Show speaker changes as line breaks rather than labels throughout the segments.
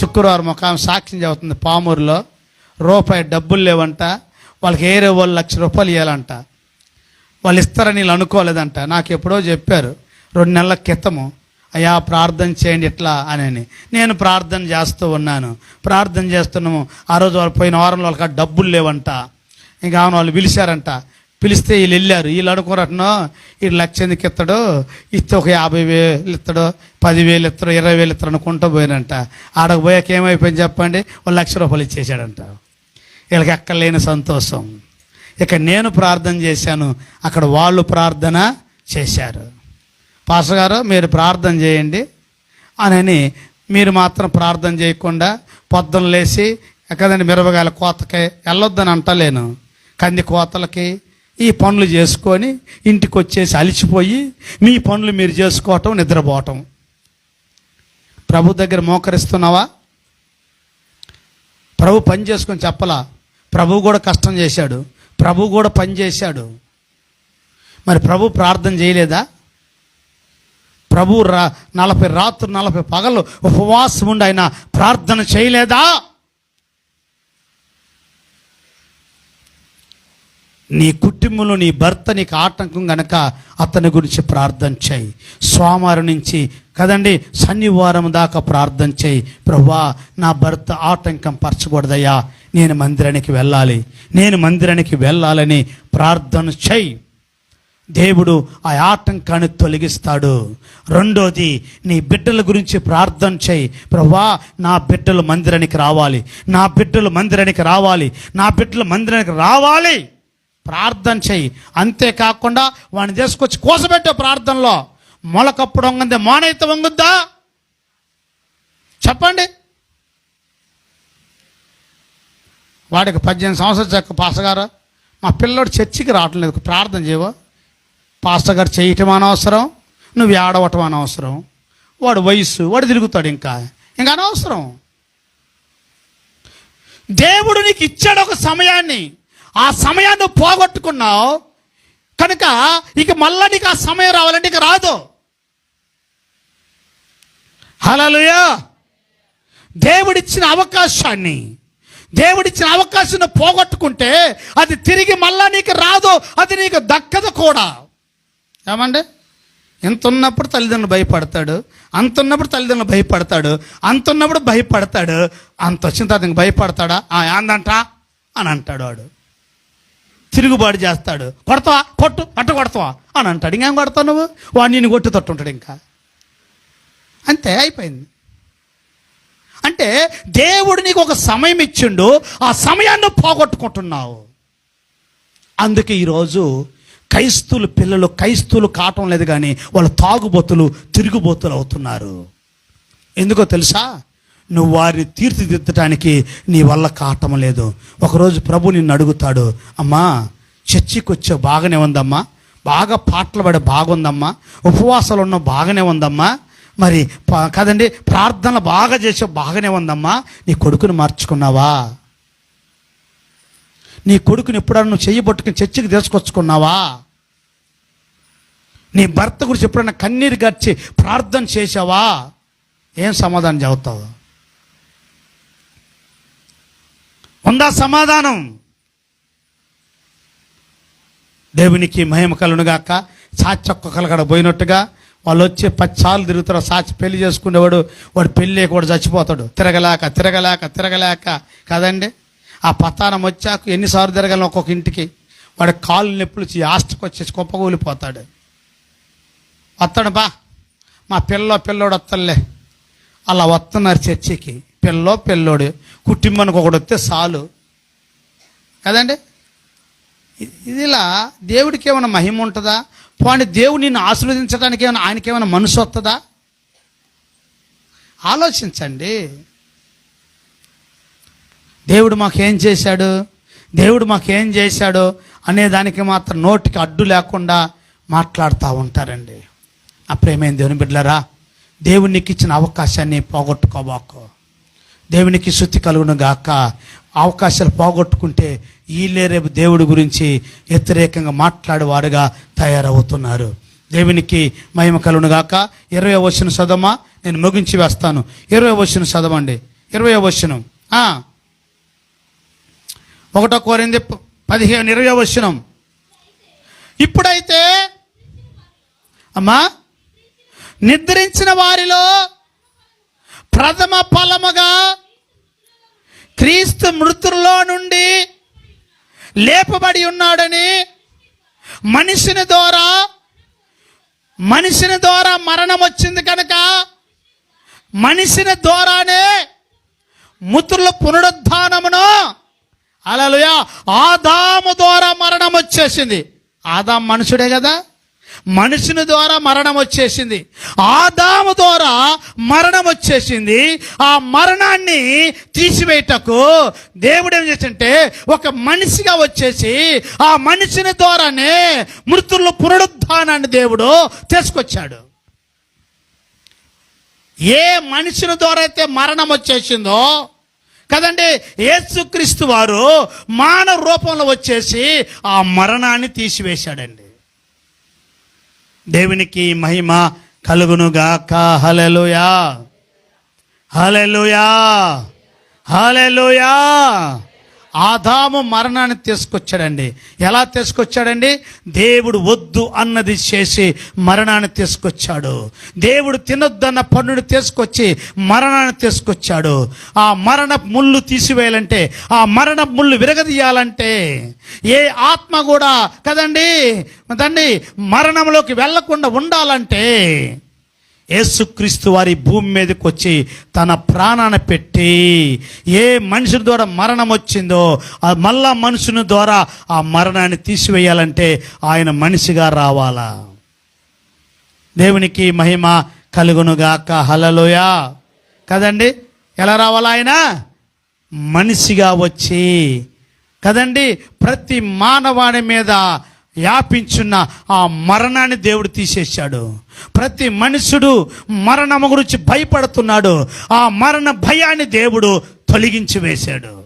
శుక్రవారం ఒక ఆమె సాక్ష్యం చెబుతుంది పామూరులో. రూపాయి డబ్బులు లేవంట. వాళ్ళకి ఏరే వాళ్ళు లక్ష రూపాయలు ఇవ్వాలంట వాళ్ళు ఇస్తారని వీళ్ళు అనుకోలేదంట. నాకు ఎప్పుడో చెప్పారు రెండు నెలల క్రితము అయ్యా ప్రార్థన చేయండి ఇట్లా అని నేను ప్రార్థన చేస్తూ ఉన్నాను. ప్రార్థన చేస్తున్నాము. ఆ రోజు వాళ్ళు పోయిన వారంలో వాళ్ళకి డబ్బులు లేవంట. ఇంకా అవును వాళ్ళు పిలిచారంట. పిలిస్తే వీళ్ళు వెళ్ళారు. వీళ్ళు అనుకోరటనో ఈ లక్ష ఎందుకు ఇస్తాడు? ఇస్తే ఒక యాభై వేలు ఇస్తాడు పదివేలు ఇస్తాడు ఇరవై వేలు ఇస్తాడు అనుకుంటూ పోయినంట. ఆడకు పోయాక ఏమైపోయింది చెప్పండి? ఒక లక్ష రూపాయలు ఇచ్చేసాడంట వీళ్ళకి ఎక్కలేని సంతోషం. ఇక నేను ప్రార్థన చేశాను. అక్కడ వాళ్ళు ప్రార్థన చేశారు. పాస్టర్ గారు మీరు ప్రార్థన చేయండి అని మీరు మాత్రం ప్రార్థన చేయకుండా పొద్దున లేచి ఎక్కదండి మిరపకాయల కోతకి వెళ్ళొద్దని అంటలేను. కంది కోతలకి ఈ పనులు చేసుకొని ఇంటికి వచ్చేసి అలిచిపోయి మీ పనులు మీరు చేసుకోవటం నిద్రపోవటం. ప్రభు దగ్గర మోకరిస్తున్నావా? ప్రభు పని చేసుకొని చెప్పలా. ప్రభు కూడా కష్టం చేశాడు. ప్రభు కూడా పని చేశాడు. మరి ప్రభు ప్రార్థన చేయలేదా? ప్రభు రా నలభై రాత్రు నలభై పగలు ఉపవాసం ఉండి ఆయన ప్రార్థన చేయలేదా? నీ కుటుంబంలో నీ భర్త నీకు ఆటంకం గనక అతని గురించి ప్రార్థన చేయి. సోమవారం నుంచి కదండి శనివారం దాకా ప్రార్థన చేయి. ప్రభా నా భర్త ఆటంకం పరచకూడదయ్యా. నేను మందిరానికి వెళ్ళాలి. నేను మందిరానికి వెళ్ళాలని ప్రార్థన చేయి. దేవుడు ఆ ఆటంకాన్ని తొలగిస్తాడు. రెండోది నీ బిడ్డల గురించి ప్రార్థన చేయి. ప్రభా నా బిడ్డలు మందిరానికి రావాలి. నా బిడ్డలు మందిరానికి రావాలి. నా బిడ్డలు మందిరానికి రావాలి. ప్రార్థన చేయి. అంతేకాకుండా వాడిని తీసుకొచ్చి కోసబెట్టే ప్రార్థనలో. మొలకప్పుడు వంగుంది మానైతే వంగుద్దా? చెప్పండి. వాడికి పద్దెనిమిది సంవత్సరాలు చెక్క పాస్టర్ గారు. మా పిల్లోడు చర్చికి రావటం లేదు. ప్రార్థన చేయవు? పాస్టర్ గారు చేయటం అనవసరం. నువ్వు ఏడవటం అనవసరం. వాడు వయస్సు వాడు తిరుగుతాడు ఇంకా. ఇంకా అనవసరం. దేవుడు నీకు ఇచ్చాడు ఒక సమయాన్ని. ఆ సమయాన్ని పోగొట్టుకున్నావు. కనుక ఇక మళ్ళా నీకు ఆ సమయం రావాలంటే ఇక రాదు. హలలుయా దేవుడిచ్చిన అవకాశాన్ని దేవుడిచ్చిన అవకాశాన్ని పోగొట్టుకుంటే అది తిరిగి మళ్ళా నీకు రాదు అది నీకు దక్కదు కూడా. ఏమండి? ఎంత ఉన్నప్పుడు తల్లిదండ్రులు భయపడతాడు అంత ఉన్నప్పుడు తల్లిదండ్రులు భయపడతాడు అంత ఉన్నప్పుడు భయపడతాడు అంత వచ్చిన తర్వాత ఇంక భయపడతాడా? ఆ ఏందంట? అని అంటాడు వాడు. తిరుగుబాటు చేస్తాడు. కొడతావా? కొట్టు. అట్ట కొడతావా? అని అంటాడు. ఇంకేం కొడతావు నువ్వు? వాడు నేను కొట్టు తట్టుంటాడు ఇంకా. అంతే అయిపోయింది. అంటే దేవుడు నీకు ఒక సమయం ఇచ్చిండు. ఆ సమయాన్ని పోగొట్టుకుంటున్నావు. అందుకే ఈరోజు క్రైస్తులు పిల్లలు క్రైస్తులు కావటం లేదు కానీ వాళ్ళు తాగుబోతులు తిరుగుబోతులు అవుతున్నారు. ఎందుకో తెలుసా? నువ్వు వారిని తీర్చిదిద్దటానికి నీ వల్ల కావటం లేదు. ఒకరోజు ప్రభు నిన్ను అడుగుతాడు అమ్మా చర్చికి వచ్చే బాగానే ఉందమ్మా. బాగా పాటలు పడే బాగుందమ్మా. ఉపవాసాలు ఉన్న బాగానే ఉందమ్మా. మరి కదండి ప్రార్థన బాగా చేసే బాగానే ఉందమ్మా. నీ కొడుకుని మార్చుకున్నావా? నీ కొడుకుని ఎప్పుడన్నా నువ్వు చెయ్యబట్టుకుని చర్చికి తీసుకొచ్చుకున్నావా? నీ భర్త గురించి ఎప్పుడన్నా కన్నీరు గర్చి ప్రార్థన చేసావా ఏం సమాధానం చెబుతావు? ఉందా సమాధానం? దేవునికి మహిమ కలునుగాక సాచొక్క కలగడ పోయినట్టుగా వాళ్ళు వచ్చి పచ్చాలు తిరుగుతారు సాచి పెళ్ళి చేసుకునేవాడు వాడు పెళ్ళి కూడా చచ్చిపోతాడు. తిరగలేక తిరగలేక తిరగలేక. కదండి? ఆ పతానం వచ్చాక ఎన్నిసార్లు తిరగలను ఒక్కొక్క ఇంటికి? వాడు కాళ్ళు నొప్పులు ఆస్తికి వచ్చేసి కుప్పకూలిపోతాడు. వస్తాడు బా. మా పిల్లో పిల్లోడు వస్తలే అలా వస్తున్నారు చర్చికి. పిల్లో పిల్లోడు కుటుంబానికి ఒకడు వస్తే చాలు. కదండి? ఇది ఇదిలా దేవుడికి ఏమైనా మహిమ ఉంటుందా? పోనీ దేవుడు నిన్ను ఆశీర్వదించడానికి ఏమైనా ఆయనకి ఏమైనా మనసు వస్తుందా? ఆలోచించండి. దేవుడు మాకేం చేశాడు? దేవుడు మాకేం చేశాడు? అనే దానికి మాత్రం నోటికి అడ్డు లేకుండా మాట్లాడుతూ ఉంటారండి. ఆ ప్రేమైన దేవుని బిడ్డలారా నీకు ఇచ్చిన అవకాశాన్ని పోగొట్టుకోబాకు. దేవునికి శుద్ధి కలుగును గాక అవకాశాలు పోగొట్టుకుంటే వీళ్ళే రేపు దేవుడి గురించి వ్యతిరేకంగా మాట్లాడేవారుగా తయారవుతున్నారు. దేవునికి మహిమ కలుగును గాక ఇరవై వచ్చిన చదమా నేను ముగించి వేస్తాను. ఇరవై వచ్చిన చదవండి. ఇరవై వచనం. ఒకటో కోరింది పదిహేను ఇరవై వచనం. ఇప్పుడైతే అమ్మా నిద్రించిన వారిలో ప్రథమ ఫలముగా క్రీస్తు మృతుల్లో నుండి లేపబడి ఉన్నాడని మనిషిని ద్వారా మనిషిని ద్వారా మరణం వచ్చింది కనుక మనిషిని ద్వారానే మృతుల పునరుద్ధానమును అలలుయా ఆదాము ద్వారా మరణం వచ్చేసింది. ఆదాం మనుషుడే కదా? మనుషుని ద్వారా మరణం వచ్చేసింది. ఆదాము ద్వారా మరణం వచ్చేసింది. ఆ మరణాన్ని తీసివేయటకు దేవుడు ఏం చేసింటే ఒక మనిషిగా వచ్చేసి ఆ మనిషిని ద్వారానే మృతుల పునరుద్ధానాన్ని దేవుడు తీసుకొచ్చాడు. ఏ మనుషుని ద్వారా అయితే మరణం వచ్చేసిందో కదండి యేసుక్రీస్తు వారు మానవ రూపంలో వచ్చేసి ఆ మరణాన్ని తీసివేశాడండి. దేవునికి మహిమ కలుగునుగాక. హలెలుయా హలెలుయా హలెలుయా ఆదాము మరణాన్ని తీసుకొచ్చాడండి. ఎలా తీసుకొచ్చాడండి? దేవుడు వద్దు అన్నది చేసి మరణాన్ని తీసుకొచ్చాడు. దేవుడు తినొద్దన్న పన్నుని తీసుకొచ్చి మరణాన్ని తీసుకొచ్చాడు. ఆ మరణ ముళ్ళు తీసివేయాలంటే ఆ మరణ ముళ్ళు విరగదీయాలంటే ఏ ఆత్మ కూడా కదండి? తండ్రి మరణంలోకి వెళ్ళకుండా ఉండాలంటే యేసుక్రీస్తు వారి భూమి మీదకి వచ్చి తన ప్రాణాన్ని పెట్టి ఏ మనుషుల ద్వారా మరణం వచ్చిందో ఆ మళ్ళా మనుషుని ద్వారా ఆ మరణాన్ని తీసివేయాలంటే ఆయన మనిషిగా రావాలా? దేవునికి మహిమ కలుగునుగాక. హలలోయ కదండి? ఎలా రావాలా ఆయన? మనిషిగా వచ్చి. కదండి? ప్రతి మానవాడి మీద యాపించున్న ఆ మరణాన్ని దేవుడు తీసేశాడు. ప్రతి మనుషుడు మరణము గురించి భయపడుతున్నాడు. ఆ మరణ భయాన్ని దేవుడు తొలగించి వేశాడు.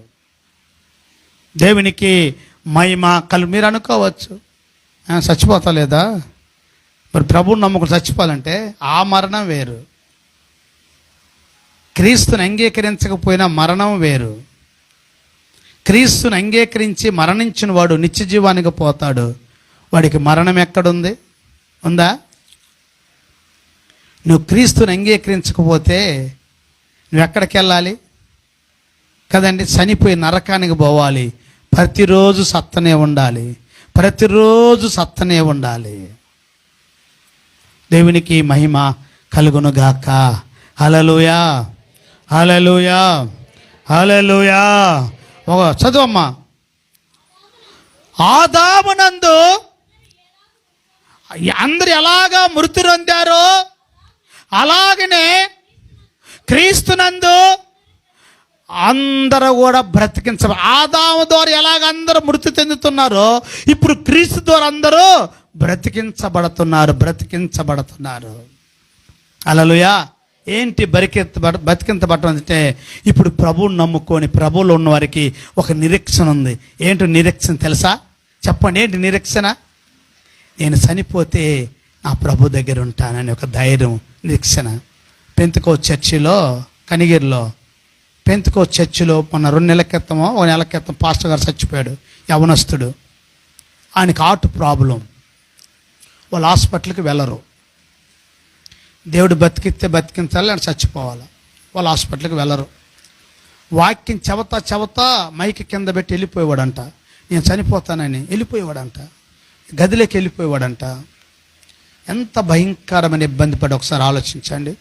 దేవునికి మహిమ కలు మీరు అనుకోవచ్చు. "ఆ, చచ్చిపోతా లేదా? మరి ప్రభువుని నమ్మకం చచ్చిపోవాలంటే ఆ మరణం వేరు. క్రీస్తుని అంగీకరించకపోయినా మరణం వేరు. క్రీస్తుని అంగీకరించి మరణించిన వాడు నిత్య జీవానికి పోతాడు. వాడికి మరణం ఎక్కడుంది? ఉందా? నువ్వు క్రీస్తుని అంగీకరించకపోతే నువ్వు ఎక్కడికి వెళ్ళాలి? కదండి చనిపోయి నరకానికి పోవాలి. ప్రతిరోజు సత్తనే ఉండాలి. ప్రతిరోజు సత్తనే ఉండాలి. దేవునికి మహిమ కలుగునుగాక. హలలుయా హలలుయా హలలుయా ఒక చదువమ్మా. ఆదామునందు అందరు ఎలాగా మృతి రొందారో అలాగనే క్రీస్తునందు అందరూ కూడా బ్రతికించ ఆదాము ద్వారా ఎలాగ అందరూ మృతి చెందుతున్నారో ఇప్పుడు క్రీస్తు ద్వారా అందరూ బ్రతికించబడుతున్నారు బ్రతికించబడుతున్నారు. అలలుయా! ఏంటి బరికెత్త బతికించబడటం అంటే ఇప్పుడు ప్రభువుని నమ్ముకొని ప్రభువులో ఉన్నవారికి ఒక నిరీక్షణ ఉంది. ఏంటి నిరీక్షణ తెలుసా? చెప్పండి ఏంటి నిరీక్షణ? నేను చనిపోతే నా ప్రభు దగ్గర ఉంటానని ఒక ధైర్యం నిరీక్షణ. పెంతుకో చర్చిలో కనిగిరిలో పెంతుకో చర్చిలో మొన్న రెండు నెలల క్రితమో ఒక నెల క్రితం పాస్టర్ గారు చచ్చిపోయాడు యవనస్తుడు. ఆయనకి హార్ట్ ప్రాబ్లం. వాళ్ళు హాస్పిటల్కి వెళ్ళరు. దేవుడు బతికిస్తే బతికించాలి అని చచ్చిపోవాలి. వాళ్ళు హాస్పిటల్కి వెళ్ళరు. వాక్యం చెవత చెవత మైక్ కింద పెట్టి వెళ్ళిపోయేవాడంట. నేను చనిపోతానని వెళ్ళిపోయేవాడంట. గదిలోకి వెళ్ళిపోయేవాడంట. ఎంత భయంకరమైన ఇబ్బంది పడి ఒకసారి ఆలోచించండి.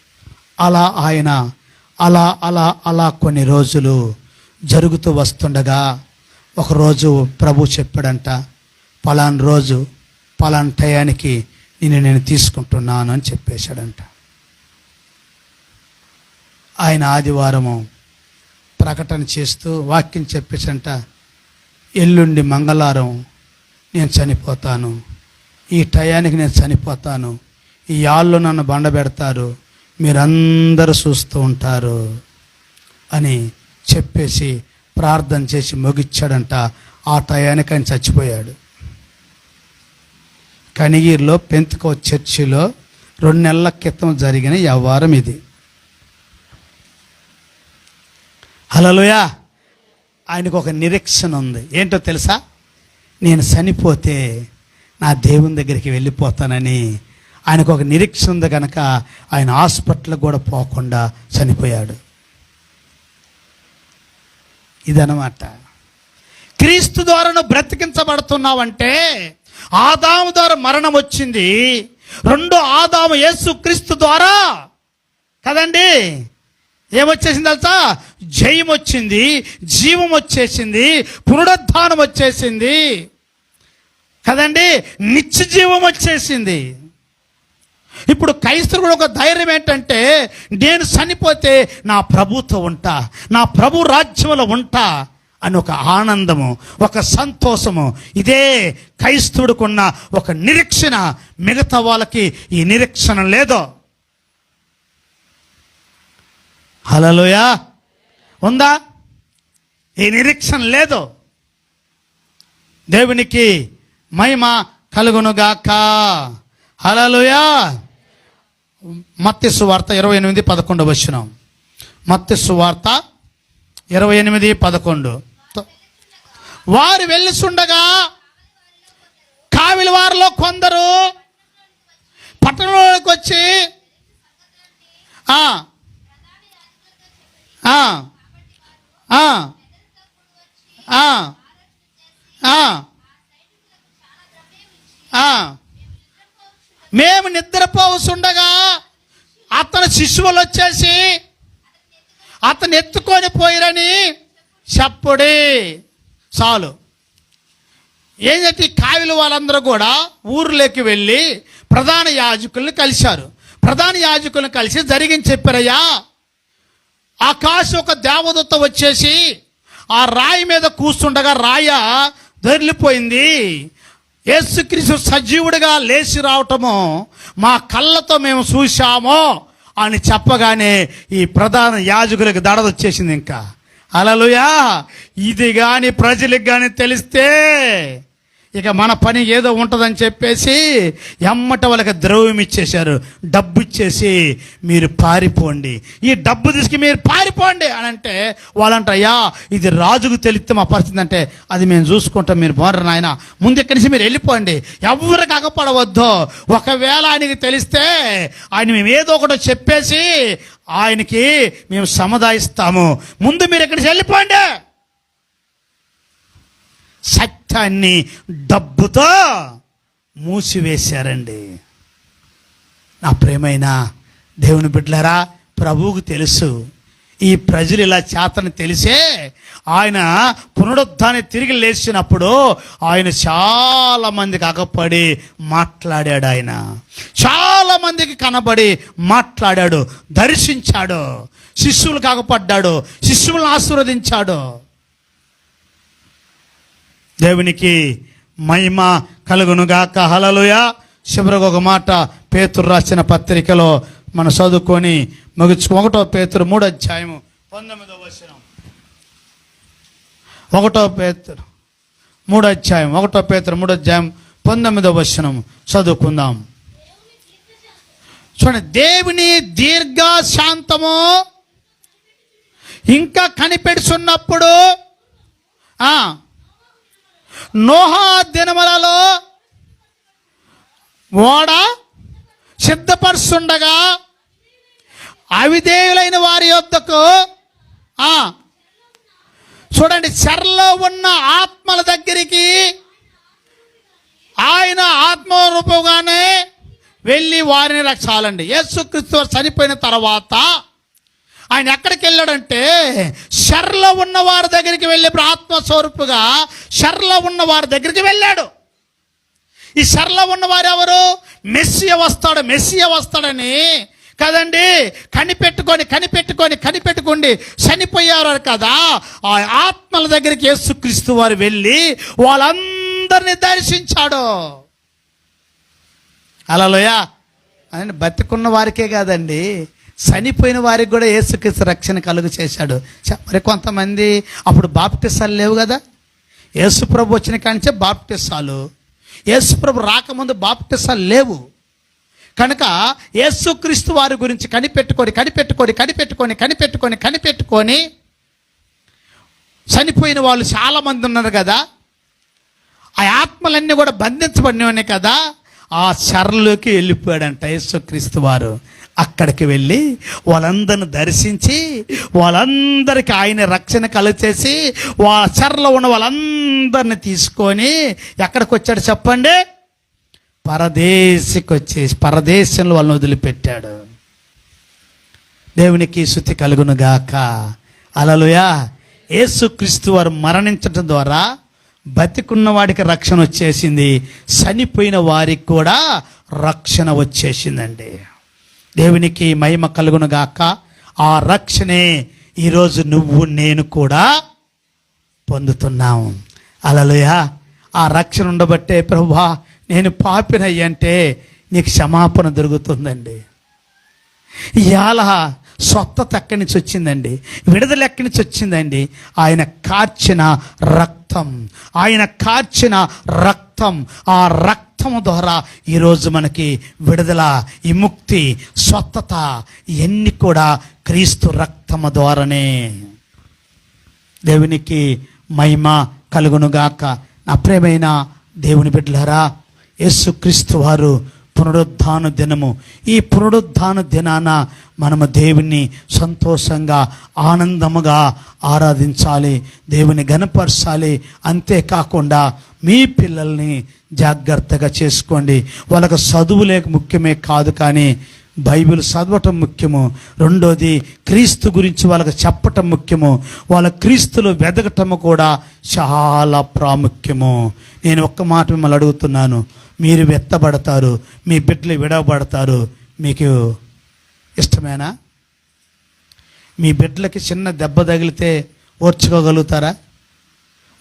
అలా ఆయన అలా అలా అలా కొన్ని రోజులు జరుగుతూ వస్తుండగా ఒకరోజు ప్రభు చెప్పాడంట పలాన్ రోజు పలాన్ టయానికి నేను నేను తీసుకుంటున్నాను అని చెప్పేశాడంట. ఆయన ఆదివారము ప్రకటన చేస్తూ వాక్యం చెప్పేసంట ఎల్లుండి మంగళవారం నేను చనిపోతాను. ఈ టయానికి నేను చనిపోతాను. ఈ యాళ్ళు నన్ను బండబెడతారు. మీరందరూ చూస్తూ ఉంటారు అని చెప్పేసి ప్రార్థన చేసి ముగిచ్చాడంట. ఆ టయానికి ఆయన చచ్చిపోయాడు. కనిగిరిలో పెంతుకో చర్చిలో రెండు నెలల క్రితం జరిగిన వ్యవహారం ఇది. హలోయా ఆయనకు ఒక నిరీక్షణ ఉంది. ఏంటో తెలుసా? నేను చనిపోతే నా దేవుని దగ్గరికి వెళ్ళిపోతానని ఆయనకు ఒక నిరీక్ష ఉంది కనుక ఆయన హాస్పిటల్కి కూడా పోకుండా చనిపోయాడు. ఇదనమాట క్రీస్తు ద్వారా నువ్వు బ్రతికించబడుతున్నావంటే ఆదాము ద్వారా మరణం వచ్చింది. రెండు ఆదాము యేసు క్రీస్తు ద్వారా. కదండి? ఏమొచ్చేసింది తెలుసా? జయం వచ్చింది జీవం వచ్చేసింది పునరుద్ధానం వచ్చేసింది కదండి? నిత్య జీవం వచ్చేసింది ఇప్పుడు క్రైస్తవుడు ఒక ధైర్యం ఏంటంటే నేను చనిపోతే నా ప్రభుతో ఉంటా నా ప్రభు రాజ్యంలో ఉంటా అని ఒక ఆనందము ఒక సంతోషము. ఇదే క్రైస్తవుడికున్న ఒక నిరీక్షణ. మిగతా వాళ్ళకి ఈ నిరీక్షణ లేదో. హలలోయా ఉందా? ఈ నిరీక్షణ లేదు. దేవునికి మహిమ కలుగునుగాక. హలలుయా మత్స్సు వార్త ఇరవై ఎనిమిది పదకొండు వచ్చిన. మత్స్సు వార్త ఇరవై ఎనిమిది పదకొండు. వారు వెళ్ళిసుండగా కావిలి వారిలో కొందరు పట్టణంలోకి వచ్చి మేము నిద్రపోవసుండగా అతని శిశువులు వచ్చేసి అతను ఎత్తుకొని పోయిరని చెప్పుడి. చాలు. ఏంటంటే ఈ కావిలి వాళ్ళందరూ కూడా ఊర్లోకి వెళ్ళి ప్రధాన యాజకుల్ని కలిశారు. ప్రధాన యాజకుల్ని కలిసి జరిగింది చెప్పారయ్యా. ఆకాశం ఒక దేవదత్త వచ్చేసి ఆ రాయి మీద కూర్చుండగా రాయ దొరిలిపోయింది యేసుక్రీస్తు సజీవుడిగా లేచి రావటము మా కళ్ళతో మేము చూశాము అని చెప్పగానే ఈ ప్రధాన యాజకులకు దడదొచ్చేసింది ఇంకా. అలలుయా ఇది కానీ ప్రజలకు కానీ తెలిస్తే ఇక మన పని ఏదో ఉంటుందని చెప్పేసి ఎమ్మట వాళ్ళకి ద్రవ్యం ఇచ్చేశారు. డబ్బు ఇచ్చేసి మీరు పారిపోండి. ఈ డబ్బు తీసుకు మీరు పారిపోండి అని అంటే వాళ్ళంట అయ్యా ఇది రాజుకు తెలిస్తే మా పరిస్థితి అంటే అది మేము చూసుకుంటాం మీరు బోర్ర నాయన. ముందు ఇక్కడి నుంచి మీరు వెళ్ళిపోండి. ఎవరికి అగపడవద్దు. ఒకవేళ ఆయనకి తెలిస్తే ఆయన మేము ఏదో ఒకటో చెప్పేసి ఆయనకి మేము సముదాయిస్తాము. ముందు మీరు ఇక్కడి నుంచి వెళ్ళిపోండి. సత్యాన్ని డబ్బుతో మూసివేశారండి. నా ప్రేమైన దేవుని బిడ్డలారా ప్రభువుకు తెలుసు. ఈ ప్రజలు ఇలా చేతని తెలిసే ఆయన పునరుద్ధాన్ని తిరిగి లేచినప్పుడు ఆయన చాలా మందికి అగపడి మాట్లాడాడు ఆయన. చాలా మందికి కనబడి మాట్లాడాడు దర్శించాడు. శిష్యులకు అగపడ్డాడు శిష్యులను ఆశీర్వదించాడు. దేవునికి మహిమ కలుగునుగాక. హలలుయ చివరికి ఒక మాట పేతురు రాసిన పత్రికలో మనం చదువుకొని ముగించు ఒకటో పేతురు మూడో అధ్యాయము పంతొమ్మిదో వచనం. ఒకటో పేతురు మూడో అధ్యాయం ఒకటో పేతురు మూడో అధ్యాయం పంతొమ్మిదో వచనం చదువుకుందాం. చూడండి దేవుని దీర్ఘ శాంతము ఇంకా కనిపెడుచున్నప్పుడు ఆ నోహా దినములలో ఓడ సిద్ధపరుస్తుండగా అవిధేయులైన వారి యొద్దకు చూడండి చెరలో ఉన్న ఆత్మల దగ్గరికి ఆయన ఆత్మరూపంగానే వెళ్ళి వారిని రక్షాలండి యేసుక్రీస్తు చనిపోయిన తర్వాత ఆయన ఎక్కడికి వెళ్ళాడంటే షర్లో ఉన్న వారి దగ్గరికి వెళ్ళి ఆత్మస్వరూపుగా షర్లో ఉన్న వారి దగ్గరికి వెళ్ళాడు. ఈ షర్లో ఉన్నవారు ఎవరు? మెస్సియ వస్తాడు మెస్సియ వస్తాడని కదండి. కనిపెట్టుకొని కనిపెట్టుకొని కనిపెట్టుకోండి చనిపోయారు కదా. ఆ ఆత్మల దగ్గరికి యేసుక్రీస్తు వారు వెళ్ళి వాళ్ళందరినీ దర్శించాడు. అలలోయ. అని బతికున్న వారికే కాదండి. చనిపోయిన వారికి కూడా యేసుక్రీస్తు రక్షణ కలుగు చేశాడు. మరి కొంతమంది అప్పుడు బాప్టిసాలు లేవు కదా? యేసుప్రభు వచ్చిన కానిచే బాప్టిసాలు యేసుప్రభు రాకముందు బాప్టిసాలు లేవు. కనుక యేసుక్రీస్తు వారి గురించి కనిపెట్టుకొని కనిపెట్టుకొని కనిపెట్టుకొని కనిపెట్టుకొని కనిపెట్టుకొని చనిపోయిన వాళ్ళు చాలామంది ఉన్నారు కదా. ఆ ఆత్మలన్నీ కూడా బంధించబడినవనే కదా. ఆ చర్రలోకి వెళ్ళిపోయాడంట యేసుక్రీస్తు వారు. అక్కడికి వెళ్ళి వాళ్ళందరిని దర్శించి వాళ్ళందరికీ ఆయన రక్షణ కలిచేసి వాళ్ళ చర్రలో ఉన్న వాళ్ళందరిని తీసుకొని ఎక్కడికి వచ్చాడు చెప్పండి? పరదేశికి వచ్చేసి పరదేశంలో వాళ్ళని వదిలిపెట్టాడు. దేవునికి శుతి కలుగును గాక అలలుయా యేసుక్రీస్తు వారు మరణించడం ద్వారా బతికున్న వాడికి రక్షణ వచ్చేసింది చనిపోయిన వారికి కూడా రక్షణ వచ్చేసిందండి. దేవునికి మహిమ కలుగునుగాక ఆ రక్షణే ఈరోజు నువ్వు నేను కూడా పొందుతున్నాము అలలుయా. ఆ రక్షణ ఉండబట్టే ప్రభువా నేను పాపినయ్యంటే నీకు క్షమాపణ దొరుకుతుందండి. ఇవాళ స్వస్థత ఎక్కడి నుంచి వచ్చిందండి. విడుదల ఎక్కడి నుంచి వచ్చిందండి. ఆయన కార్చిన రక్తం. ఆయన కార్చిన రక్తం. ఆ రక్తం ద్వారా ఈరోజు మనకి విడుదల విముక్తి స్వస్థత ఇవన్నీ కూడా క్రీస్తు రక్తము ద్వారానే. దేవునికి మహిమ కలుగునుగాక. నా ప్రేమైన దేవుని బిడ్డలారా యేసుక్రీస్తు వారు పునరుద్ధాన దినము. ఈ పునరుద్ధాన దినాన మనము దేవుని సంతోషంగా ఆనందముగా ఆరాధించాలి దేవుని గనపరచాలి అంతేకాకుండా మీ పిల్లల్ని జాగ్రత్తగా చేసుకోండి. వాళ్ళకి చదువులేక ముఖ్యమే కాదు కానీ బైబిల్ చదవటం ముఖ్యము. రెండోది క్రీస్తు గురించి వాళ్ళకి చెప్పటం ముఖ్యము. వాళ్ళ క్రీస్తులు వెదగటము కూడా చాలా ప్రాముఖ్యము. నేను ఒక్క మాట మిమ్మల్ని అడుగుతున్నాను. మీరు వెత్తబడతారు మీ బిడ్డలు విడవబడతారు మీకు ఇష్టమేనా? మీ బిడ్డలకి చిన్న దెబ్బ తగిలితే ఓర్చుకోగలుగుతారా?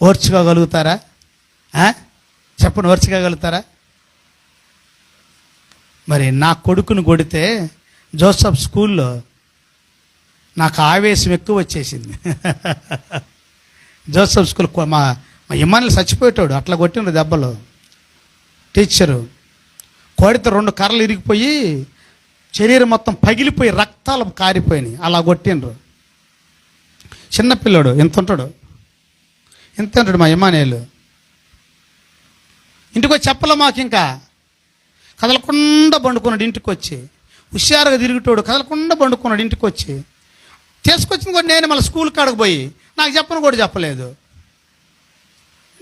ఓర్చుకోగలుగుతారా? చెప్పండి ఓర్చుకోగలుగుతారా? మరి నా కొడుకును కొడితే జోసఫ్ స్కూల్లో నాకు ఆవేశం ఎక్కువ వచ్చేసింది. జోసఫ్ స్కూల్ మా మా ఇమ్మానులు చచ్చిపోయేటాడు అట్లా కొట్టిన దెబ్బలు. టీచరు కోడితో రెండు కర్రలు ఇరిగిపోయి శరీరం మొత్తం పగిలిపోయి రక్తాలు కారిపోయినాయి. అలా కొట్టిండ్రు. చిన్నపిల్లాడు ఎంత ఉంటాడు? ఎంత ఉంటాడు మా యమానేలు ఇంటికి వచ్చి చెప్పలే మాకు ఇంకా కదలకుండా పండుకున్నాడు ఇంటికి వచ్చి హుషారుగా తిరుగుతాడు కదలకుండా పండుకున్నాడు ఇంటికి వచ్చి తీసుకొచ్చింది కూడా నేను మళ్ళీ స్కూల్ కాడకు పోయి. నాకు చెప్పను కూడా చెప్పలేదు.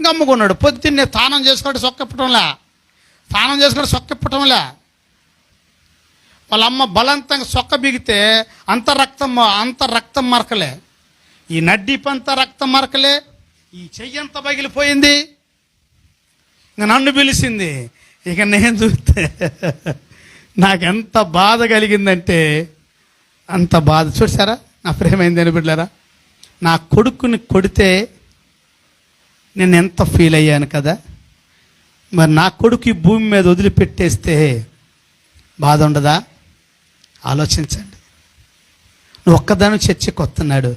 గమ్ముకున్నాడు. పొద్దున్నే స్నానం చేసుకుంటే సొక్కిప్పటంలే. తానం చేసుకుంటే సొక్కిప్పటంలే వాళ్ళ అమ్మ బలవంతంగా సొక్క బిగితే అంత రక్తం అంత రక్తం మరకలే. ఈ నడ్డిపంత రక్తం మరకలే. ఈ చెయ్యి అంత పగిలిపోయింది. ఇంక నన్ను పిలిచింది ఇక నేను చూస్తే నాకెంత బాధ కలిగిందంటే అంత బాధ. చూసారా నా ప్రేమైంది అని బిడ్డారా నా కొడుకుని కొడితే నేను ఎంత ఫీల్ అయ్యాను కదా? మరి నా కొడుకు ఈ భూమి మీద వదిలిపెట్టేస్తే బాధ ఉండదా? ఆలోచించండి. నువ్వు ఒక్కదాని చర్చకు వస్తున్నాడు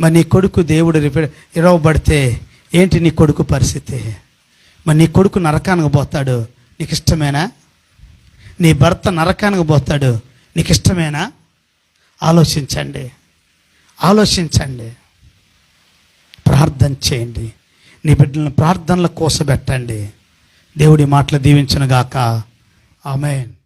మరి నీ కొడుకు దేవుడు రిపేర్ ఇరవబడితే ఏంటి నీ కొడుకు పరిస్థితి? మరి నీ కొడుకు నరకానికి పోతాడు నీకు ఇష్టమేనా నీ భర్త నరకానికి పోతాడు నీకు ఇష్టమేనా ఆలోచించండి. ఆలోచించండి. ప్రార్థన చేయండి. నీ బిడ్డలను ప్రార్థనల కోసబెట్టండి దేవుడి మాటలు దీవించనుగాక. ఆమెన్.